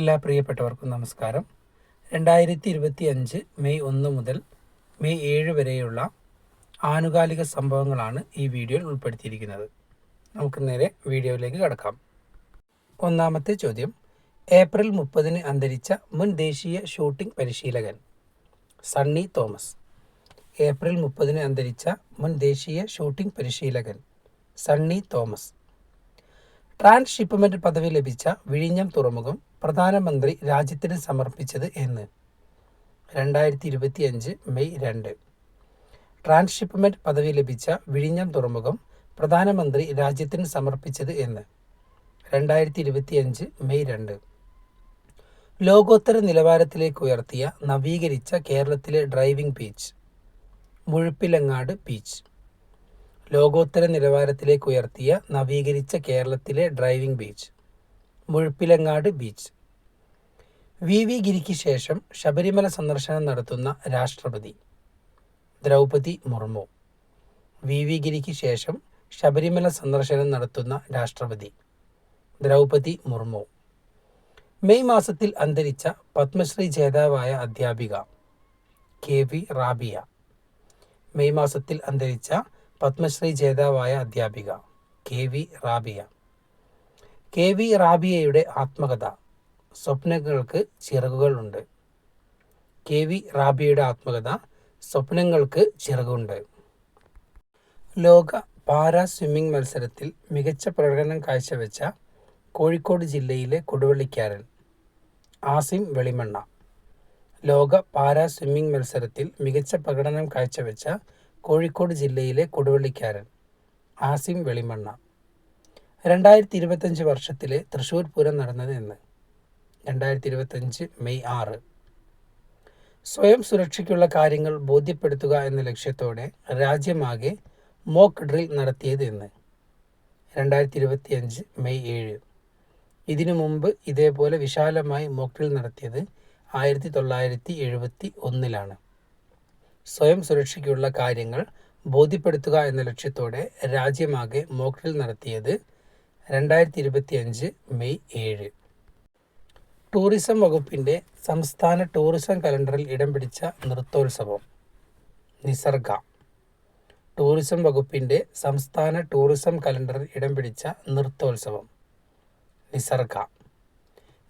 എല്ലാ പ്രിയപ്പെട്ടവർക്കും നമസ്കാരം. രണ്ടായിരത്തി ഇരുപത്തി അഞ്ച് മെയ് ഒന്ന് മുതൽ മെയ് ഏഴ് വരെയുള്ള ആനുകാലിക സംഭവങ്ങളാണ് ഈ വീഡിയോയിൽ ഉൾപ്പെടുത്തിയിരിക്കുന്നത്. നമുക്ക് നേരെ വീഡിയോയിലേക്ക് കടക്കാം. ഒന്നാമത്തെ ചോദ്യം. ഏപ്രിൽ മുപ്പതിന് അന്തരിച്ച മുൻ ദേശീയ ഷൂട്ടിംഗ് പരിശീലകൻ സണ്ണി തോമസ്. ഏപ്രിൽ മുപ്പതിന് അന്തരിച്ച മുൻ ദേശീയ ഷൂട്ടിംഗ് പരിശീലകൻ സണ്ണി തോമസ്. ട്രാൻസ്ഷിപ്മെന്റ് പദവി ലഭിച്ച വിഴിഞ്ഞം തുറമുഖം പ്രധാനമന്ത്രി രാജ്യത്തിന് സമർപ്പിച്ചത് എന്ന്. രണ്ടായിരത്തി ഇരുപത്തി അഞ്ച് മെയ് രണ്ട്. ട്രാൻസ്ഷിപ്മെന്റ് പദവി ലഭിച്ച വിഴിഞ്ഞം തുറമുഖം പ്രധാനമന്ത്രി രാജ്യത്തിന് സമർപ്പിച്ചത് എന്ന്. രണ്ടായിരത്തി ഇരുപത്തി അഞ്ച് മെയ് രണ്ട്. ലോകോത്തര നിലവാരത്തിലേക്ക് ഉയർത്തിയ നവീകരിച്ച കേരളത്തിലെ ഡ്രൈവിംഗ് ബീച്ച് മുഴുപ്പിലങ്ങാട് ബീച്ച് ലോകോത്തര നിലവാരത്തിലേക്ക് ഉയർത്തിയ നവീകരിച്ച കേരളത്തിലെ driving beach Muzhappilangad beach. V. V. ഗിരിക്ക് ശേഷം ശബരിമല സന്ദർശനം നടത്തുന്ന രാഷ്ട്രപതി ദ്രൗപതി മുർമു. വി. വി. ഗിരിക്ക് ശേഷം ശബരിമല സന്ദർശനം നടത്തുന്ന രാഷ്ട്രപതി ദ്രൗപതി മുർമു. മെയ് മാസത്തിൽ അന്തരിച്ച പത്മശ്രീ ജേതാവായ അധ്യാപിക കെ. വി. റാബിയ. മെയ് മാസത്തിൽ അന്തരിച്ച പത്മശ്രീ ജേതാവായ അധ്യാപിക K V Rabia. K V റാബിയയുടെ ആത്മകഥ സ്വപ്നങ്ങൾക്ക് ചിറകുകളുണ്ട്. കെ വി റാബിയയുടെ ആത്മകഥ സ്വപ്നങ്ങൾക്ക് ചിറകുണ്ട്. ലോക പാരാ സ്വിമ്മിംഗ് മത്സരത്തിൽ മികച്ച പ്രകടനം കാഴ്ചവെച്ച കോഴിക്കോട് ജില്ലയിലെ കൊടുവള്ളിക്കാരൻ ആസിം വെളിമണ്ണ. ലോക പാരാ സ്വിമ്മിംഗ് മത്സരത്തിൽ മികച്ച പ്രകടനം കാഴ്ചവെച്ച കോഴിക്കോട് ജില്ലയിലെ കൊടുവള്ളിക്കാരൻ ആസിം വെളിമണ്ണ. രണ്ടായിരത്തി ഇരുപത്തഞ്ച് വർഷത്തിലെ തൃശ്ശൂർ പൂരം നടന്നത് എന്ന് രണ്ടായിരത്തി ഇരുപത്തഞ്ച് മെയ് ആറ്. സ്വയം സുരക്ഷയ്ക്കുള്ള കാര്യങ്ങൾ ബോധ്യപ്പെടുത്തുക എന്ന ലക്ഷ്യത്തോടെ രാജ്യമാകെ മോക്ക് ഡ്രിൽ നടത്തിയത് എന്ന് രണ്ടായിരത്തി ഇരുപത്തിയഞ്ച് മെയ് ഏഴ്. ഇതിനു മുമ്പ് ഇതേപോലെ വിശാലമായി മോക്ക് ഡ്രിൽ നടത്തിയത് ആയിരത്തി തൊള്ളായിരത്തി എഴുപത്തി ഒന്നിലാണ് സ്വയം സുരക്ഷയ്ക്കുള്ള കാര്യങ്ങൾ ബോധ്യപ്പെടുത്തുക എന്ന ലക്ഷ്യത്തോടെ രാജ്യമാകെ മോക്ക് ഡ്രിൽ നടത്തിയത് രണ്ടായിരത്തി ഇരുപത്തിയഞ്ച് മെയ് ഏഴ്. ടൂറിസം വകുപ്പിന്റെ സംസ്ഥാന ടൂറിസം കലണ്ടറിൽ ഇടം പിടിച്ച നൃത്തോത്സവം നിസർഗ. ടൂറിസം വകുപ്പിന്റെ സംസ്ഥാന ടൂറിസം കലണ്ടറിൽ ഇടം പിടിച്ച നൃത്തോത്സവം നിസർഗ.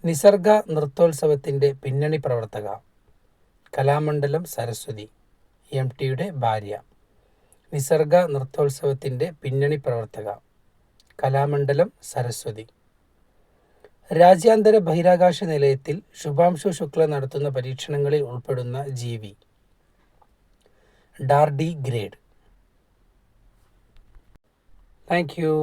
നിസർഗ നൃത്തോത്സവത്തിന്റെ പിന്നണി പ്രവർത്തക കലാമണ്ഡലം സരസ്വതി. എം ടിയുടെ ഭാര്യ. നിസർഗ നൃത്തോത്സവത്തിന്റെ പിന്നണി പ്രവർത്തക. കലാമണ്ഡലം സരസ്വതി. രാജ്യാന്തര ബഹിരാകാശ നിലയത്തിൽ ശുഭാംശു ശുക്ല നടത്തുന്ന പരീക്ഷണങ്ങളിൽ ഉൾപ്പെടുന്ന ജീവി. ഡാർഡി ഗ്രേഡ്. Thank you.